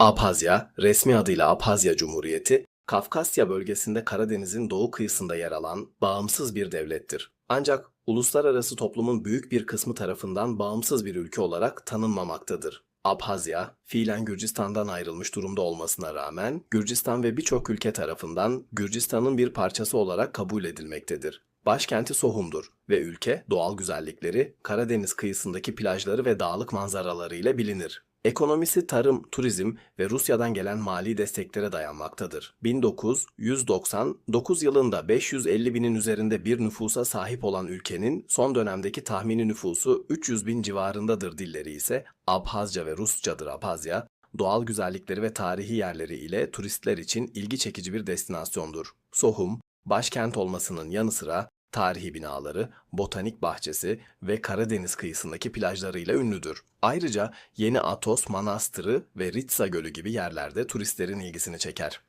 Abhazya, resmi adıyla Abhazya Cumhuriyeti, Kafkasya bölgesinde Karadeniz'in doğu kıyısında yer alan bağımsız bir devlettir. Ancak uluslararası toplumun büyük bir kısmı tarafından bağımsız bir ülke olarak tanınmamaktadır. Abhazya, fiilen Gürcistan'dan ayrılmış durumda olmasına rağmen Gürcistan ve birçok ülke tarafından Gürcistan'ın bir parçası olarak kabul edilmektedir. Başkenti Sohum'dur ve ülke doğal güzellikleri, Karadeniz kıyısındaki plajları ve dağlık manzaraları ile bilinir. Ekonomisi tarım, turizm ve Rusya'dan gelen mali desteklere dayanmaktadır. 1999 yılında 550 binin üzerinde bir nüfusa sahip olan ülkenin son dönemdeki tahmini nüfusu 300 bin civarındadır dilleri ise Abhazca ve Rusçadır Abhazya, doğal güzellikleri ve tarihi yerleri ile turistler için ilgi çekici bir destinasyondur. Sohum, başkent olmasının yanı sıra tarihi binaları, botanik bahçesi ve Karadeniz kıyısındaki plajlarıyla ünlüdür. Ayrıca Yeni Atos Manastırı ve Ritsa Gölü gibi yerlerde turistlerin ilgisini çeker.